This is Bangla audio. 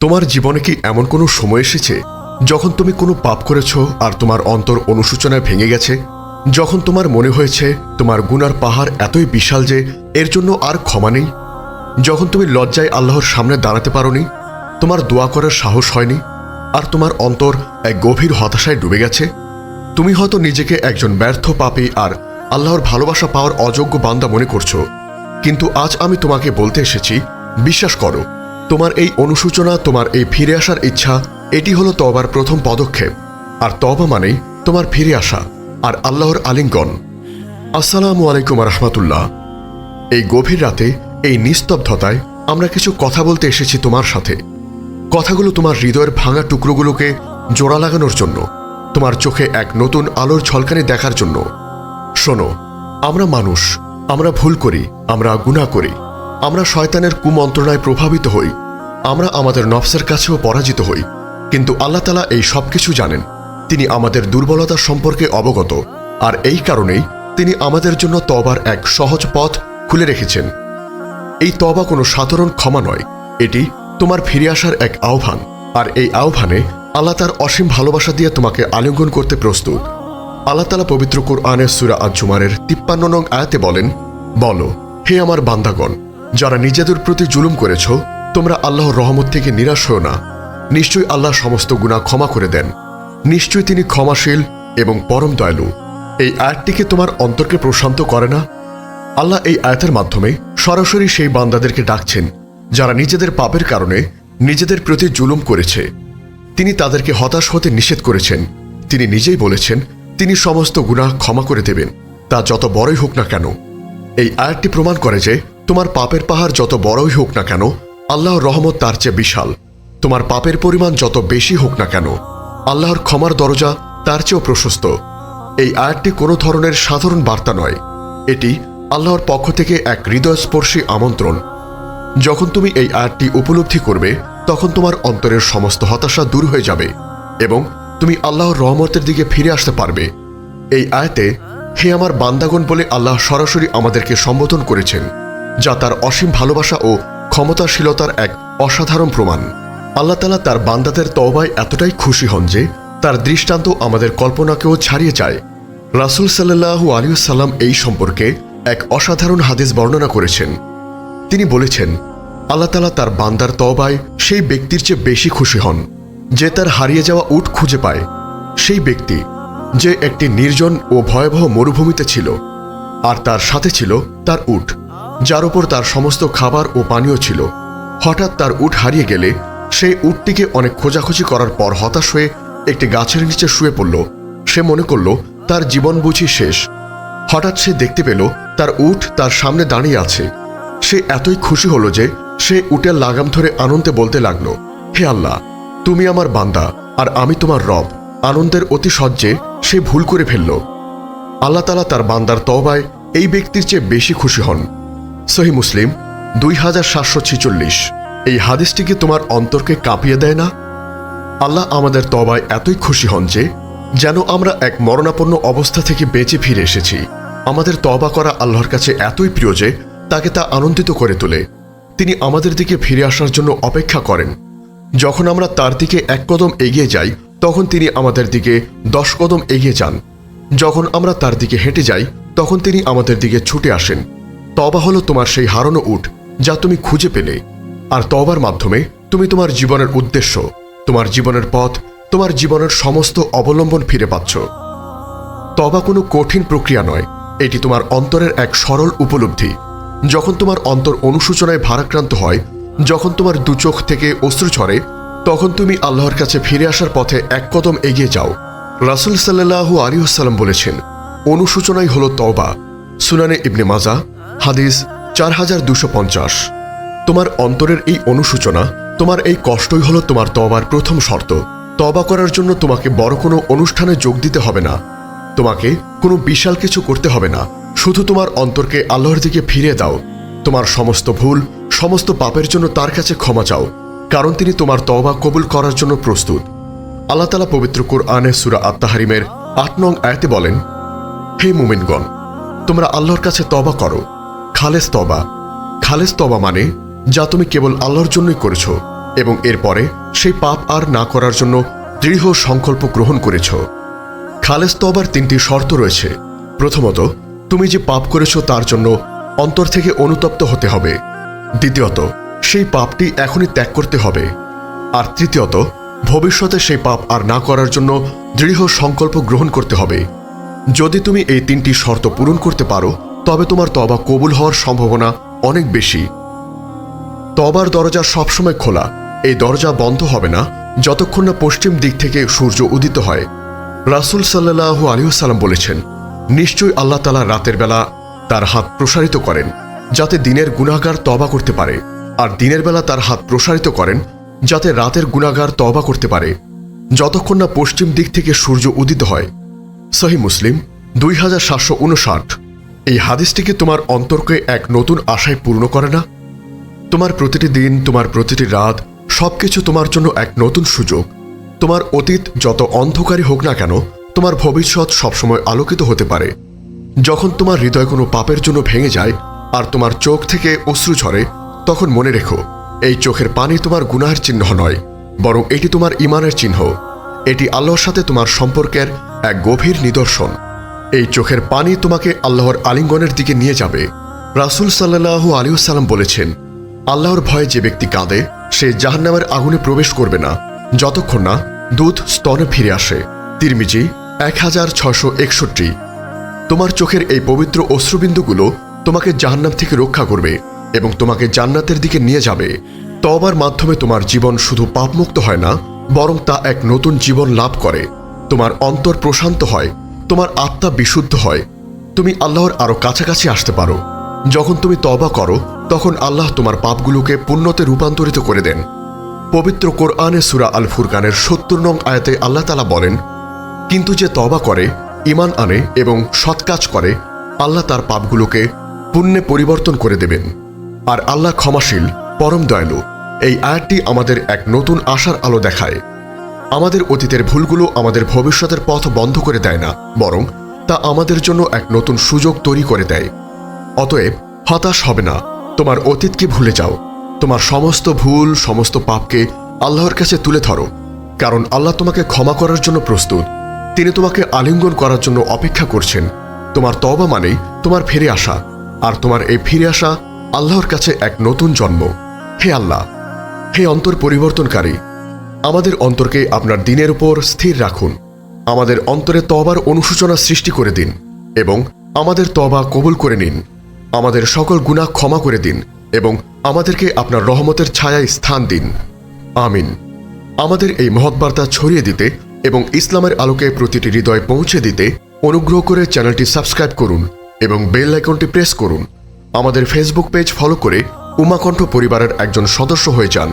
তোমার জীবনে কি এমন কোনো সময় এসেছে যখন তুমি কোনো পাপ করেছ আর তোমার অন্তর অনুশোচনায় ভেঙে গেছে? যখন তোমার মনে হয়েছে তোমার গুনার পাহাড় এতই বিশাল যে এর জন্য আর ক্ষমা নেই? যখন তুমি লজ্জায় আল্লাহর সামনে দাঁড়াতে পারোনি, তোমার দোয়া করার সাহস হয়নি, আর তোমার অন্তর এক গভীর হতাশায় ডুবে গেছে? তুমি হয়তো নিজেকে একজন ব্যর্থ পাপী আর আল্লাহর ভালোবাসা পাওয়ার অযোগ্য বান্দা মনে করছ, কিন্তু আজ আমি তোমাকে বলতে এসেছি, বিশ্বাস করো তোমার এই অনুসূচনা তোমার এই ফিরে আসার ইচ্ছা, এটি হলো তবার প্রথম পদক্ষেপ। আর তবা মানেই তোমার ফিরে আসা আর আল্লাহর আলিঙ্গন। আসসালামু আলাইকুম রহমতুল্লাহ। এই গভীর রাতে, এই নিস্তব্ধতায় আমরা কিছু কথা বলতে এসেছি তোমার সাথে। কথাগুলো তোমার হৃদয়ের ভাঙা টুকরোগুলোকে জোড়া লাগানোর জন্য, তোমার চোখে এক নতুন আলোর ঝলকানি দেখার জন্য। শোনো, আমরা মানুষ, আমরা ভুল করি, আমরা গুণা করি। আমরা শয়তানের কুমন্ত্রণায় প্রভাবিত হই। আমরা আমাদের নফসের কাছেও পরাজিত হই। কিন্তু আল্লাহ তালা এই সব কিছু জানেন। তিনি আমাদের দুর্বলতা সম্পর্কে অবগত। আর এই কারণেই তিনি আমাদের জন্য তবার এক সহজ পথ খুলে রেখেছেন। এই তবা কোনো সাধারণ ক্ষমা নয়। এটি তোমার ফিরে আসার এক আহ্বান। আর এই আহ্বানে আল্লাহ তার অসীম ভালোবাসা দিয়ে তোমাকে আলিঙ্গন করতে প্রস্তুত। আল্লাহ তালা পবিত্র কোরআনের সুরা আজুমারের তিপ্পান্ন নং আয়াতে বলেন, বলো, হে আমার বান্দাগণ যারা নিজেদের প্রতি জুলুম করেছ, তোমরা আল্লাহর রহমত থেকে নিরাশ হও না। নিশ্চয়ই আল্লাহ সমস্ত গুণা ক্ষমা করে দেন। নিশ্চয়ই তিনি ক্ষমাশীল এবং পরম দয়ালু। এই আয়াতটিকে তোমার অন্তরকে প্রশান্ত করে না? আল্লাহ এই আয়াতের মাধ্যমে সরাসরি সেই বান্দাদেরকে ডাকছেন, যারা নিজেদের পাপের কারণে নিজেদের প্রতি জুলুম করেছে। তিনি তাদেরকে হতাশ হতে নিষেধ করেছেন। তিনি নিজেই বলেছেন, তিনি সমস্ত গুনাহ ক্ষমা করে দেবেন, তা যত বড়ই হোক না কেন। এই আয়াতটি প্রমাণ করে যে তোমার পাপের পাহাড় যত বড়ই হোক না কেন, আল্লাহর রহমত তার চেয়ে বিশাল। তোমার পাপের পরিমাণ যত বেশি হোক না কেন, আল্লাহর ক্ষমার দরজা তার চেয়েও প্রশস্ত। এই আয়াতটি কোনো ধরনের সাধারণ বার্তা নয়। এটি আল্লাহর পক্ষ থেকে এক হৃদয়স্পর্শী আমন্ত্রণ। যখন তুমি এই আয়াতটি উপলব্ধি করবে, তখন তোমার অন্তরের সমস্ত হতাশা দূর হয়ে যাবে এবং তুমি আল্লাহর রহমতের দিকে ফিরে আসতে পারবে। এই আয়াতে, হে আমার বান্দাগণ বলে আল্লাহ সরাসরি আমাদেরকে সম্বোধন করেছেন। যা তার অসীম ভালোবাসা ও ক্ষমতাশীলতার এক অসাধারণ প্রমাণ। আল্লাহ তালা তার বান্দাদের তওবায় এতটাই খুশি হন যে তার দৃষ্টান্ত আমাদের কল্পনাকেও ছাড়িয়ে যায় রাসুল সাল্লাহু আলিউসাল্লাম এই সম্পর্কে এক অসাধারণ হাদিস বর্ণনা করেছেন। তিনি বলেছেন, আল্লাহ তালা তার বান্দার তওবায় সেই ব্যক্তির চেয়ে বেশি খুশি হন, যে তার হারিয়ে যাওয়া উট খুঁজে পায়। সেই ব্যক্তি, যে একটি নির্জন ও ভয়াবহ মরুভূমিতে ছিল, আর তার সাথে ছিল তার উট। যার উপর তার সমস্ত খাবার ও পানীয় ছিল। হঠাৎ তার উট হারিয়ে গেলে, সেই উটটিকে অনেক খোঁজাখুঁজি করার পর হতাশ হয়ে একটি গাছের নিচে শুয়ে পড়ল। সে মনে করল, তার জীবন বুঝি শেষ। হঠাৎ সে দেখতে পেল, তার উট তার সামনে দাঁড়িয়ে আছে। সে এতই খুশি হলো যে সে উটের লাগাম ধরে আনন্দে বলতে লাগল, হে আল্লাহ, তুমি আমার বান্দা আর আমি তোমার রব। আনন্দের অতি সহ্যে সে ভুল করে ফেলল। আল্লাহ তালা তার বান্দার তবায় এই ব্যক্তির চেয়ে বেশি খুশি হন। সহি মুসলিম দুই হাজার সাতশো ছিচল্লিশ। এই হাদিসটিকে তোমার অন্তরকে কাঁপিয়ে দেয় না? আল্লাহ আমাদের তবায় এতই খুশি হন যে, যেন আমরা এক মরণাপন্ন অবস্থা থেকে বেঁচে ফিরে এসেছি। আমাদের তবা করা আল্লাহর কাছে এতই প্রিয় যে, তাকে তা আনন্দিত করে তোলে। তিনি আমাদের দিকে ফিরে আসার জন্য অপেক্ষা করেন। যখন আমরা তার দিকে এক কদম এগিয়ে যাই, তখন তিনি আমাদের দিকে দশ কদম এগিয়ে যান। যখন আমরা তার দিকে হেঁটে যাই, তখন তিনি আমাদের দিকে ছুটে আসেন। তবা হলো তোমার সেই হারানো উঠ যা তুমি খুঁজে পেলে। আর তবার মাধ্যমে তুমি তোমার জীবনের উদ্দেশ্য, তোমার জীবনের পথ, তোমার জীবনের সমস্ত অবলম্বন ফিরে পাচ্ছ। তবা কোনো কঠিন প্রক্রিয়া নয়, এটি তোমার অন্তরের এক সরল উপলব্ধি। যখন তোমার অন্তর অনুসূচনায় ভারাক্রান্ত হয়, যখন তোমার দু চোখ থেকে অশ্রু ছড়ে তখন তুমি আল্লাহর কাছে ফিরে আসার পথে এক কদম এগিয়ে যাও। রাসুল সাল্লাহু আলিউসাল্লাম বলেছেন অনুসূচনাই হল তওবা। সুনানে ইবনে মাজা হাদিস চার হাজার দুশো পঞ্চাশ। তোমার অন্তরের এই অনুসূচনা, তোমার এই কষ্টই হলো তোমার তবার প্রথম শর্ত। তবা করার জন্য তোমাকে বড় কোনো অনুষ্ঠানে যোগ দিতে হবে না। তোমাকে কোনো বিশাল কিছু করতে হবে না। শুধু তোমার অন্তরকে আল্লাহর দিকে ফিরে দাও। তোমার সমস্ত ভুল, সমস্ত পাপের জন্য তার কাছে ক্ষমা চাও। কারণ তিনি তোমার তওবা কবুল করার জন্য প্রস্তুত। আল্লাহ তালা পবিত্র কোরআনে সুরা আত্মাহারিমের আট নং আয়াতে বলেন, হে মুমিনগণ, তোমরা আল্লাহর কাছে তবা করো। খালেস তবা। খালেস তবা মানে যা তুমি কেবল আল্লাহর জন্যই করেছ এবং এরপরে সেই পাপ আর না করার জন্য দৃঢ় সংকল্প গ্রহণ করেছ। খালেস তবার তিনটি শর্ত রয়েছে। প্রথমত, তুমি যে পাপ করেছ তার জন্য অন্তর থেকে অনুতপ্ত হতে হবে। দ্বিতীয়ত, সেই পাপটি এখনই ত্যাগ করতে হবে। আর তৃতীয়ত, ভবিষ্যতে সেই পাপ আর না করার জন্য দৃঢ় সংকল্প গ্রহণ করতে হবে। যদি তুমি এই তিনটি শর্ত পূরণ করতে পারো তবে তোমার তবা কবুল হওয়ার সম্ভাবনা অনেক বেশি। তবার দরজা সবসময় খোলা। এই দরজা বন্ধ হবে না, যতক্ষণ না পশ্চিম দিক থেকে সূর্য উদিত হয়। রাসুল সাল্লাহ আলিউসাল্লাম বলেছেন, নিশ্চয়ই আল্লাহ তালা রাতের বেলা তার হাত প্রসারিত করেন, যাতে দিনের গুণাগার তবা করতে পারে। আর দিনের বেলা তার হাত প্রসারিত করেন, যাতে রাতের গুণাগার তবা করতে পারে। যতক্ষণ না পশ্চিম দিক থেকে সূর্য উদিত হয়। সহি মুসলিম, দুই হাজার সাতশো উনষাট। এই হাদিসটিকে তোমার অন্তরকে এক নতুন আশায় পূর্ণ করে না? তোমার প্রতিটি দিন, তোমার প্রতিটি রাত সবকিছু তোমার জন্য এক নতুন সুযোগ। তোমার অতীত যত অন্ধকারই হোক না কেন, তোমার ভবিষ্যৎ সবসময় আলোকিত হতে পারে। যখন তোমার হৃদয় কোনো পাপের জন্য ভেঙে যায় আর তোমার চোখ থেকে অশ্রু ঝরে, তখন মনে রেখো, এই চোখের পানি তোমার গুনাহের চিহ্ন নয়, বরং এটি তোমার ইমানের চিহ্ন। এটি আল্লাহর সাথে তোমার সম্পর্কের এক গভীর নিদর্শন। এই চোখের পানি তোমাকে আল্লাহর আলিঙ্গনের দিকে নিয়ে যাবে। রাসুল সাল্লাহ আলিউসাল্লাম বলেছেন, আল্লাহর ভয়ে যে ব্যক্তি কাঁদে, সে জাহান্নামের আগুনে প্রবেশ করবে না। যতক্ষণ না দুধ স্তনে ফিরে আসে। তিরমিজি, এক হাজার ছশো একষট্টি। তোমার চোখের এই পবিত্র অশ্রুবিন্দুগুলো তোমাকে জাহান্নাম থেকে রক্ষা করবে এবং তোমাকে জান্নাতের দিকে নিয়ে যাবে। তবার মাধ্যমে তোমার জীবন শুধু পাপমুক্ত হয় না, বরং তা এক নতুন জীবন লাভ করে। তোমার অন্তর প্রশান্ত হয় তোমার আত্মা বিশুদ্ধ হয়। তুমি আল্লাহর আরও কাছাকাছি আসতে পারো। যখন তুমি তবা করো, তখন আল্লাহ তোমার পাপগুলোকে পুণ্যতে রূপান্তরিত করে দেন। পবিত্র কোরআনে সুরা আল ফুরকানের সত্তর নং আয়াতে আল্লাহ তালা বলেন, কিন্তু যে তবা করে ইমান আনে এবং সৎ কাজ করে, আল্লাহ তার পাপগুলোকে পুণ্যে পরিবর্তন করে দেবেন। আর আল্লাহ ক্ষমাশীল, পরম দয়ালু। এই আয়াতটি আমাদের এক নতুন আশার আলো দেখায়। আমাদের অতীতের ভুলগুলো আমাদের ভবিষ্যতের পথ বন্ধ করে দেয় না, বরং তা আমাদের জন্য এক নতুন সুযোগ তৈরি করে দেয়। অতএব হতাশ হবে না, তোমার অতীতকে ভুলে যাও। তোমার সমস্ত ভুল, সমস্ত পাপকে আল্লাহর কাছে তুলে ধরো, কারণ আল্লাহ তোমাকে ক্ষমা করার জন্য প্রস্তুত। তিনি তোমাকে আলিঙ্গন করার জন্য অপেক্ষা করছেন। তোমার তবা মানেই তোমার ফিরে আসা, আর তোমার এই ফিরে আসা আল্লাহর কাছে এক নতুন জন্ম। হে আল্লাহ, হে অন্তর পরিবর্তনকারী আমাদের অন্তরকে আপনার দিনের উপর স্থির রাখুন। আমাদের অন্তরে তবার অনুসূচনা সৃষ্টি করে দিন এবং আমাদের তবা কবুল করে নিন। আমাদের সকল গুনাহ ক্ষমা করে দিন এবং আমাদেরকে আপনার রহমতের ছায়ায় স্থান দিন। আমিন। আমাদের এই মহৎ বার্তা ছড়িয়ে দিতে এবং ইসলামের আলোকে প্রতিটি হৃদয় পৌঁছে দিতে অনুগ্রহ করে চ্যানেলটি সাবস্ক্রাইব করুন এবং বেল আইকনটি প্রেস করুন। আমাদের ফেসবুক পেজ ফলো করে উমাকণ্ঠ পরিবারের একজন সদস্য হয়ে যান।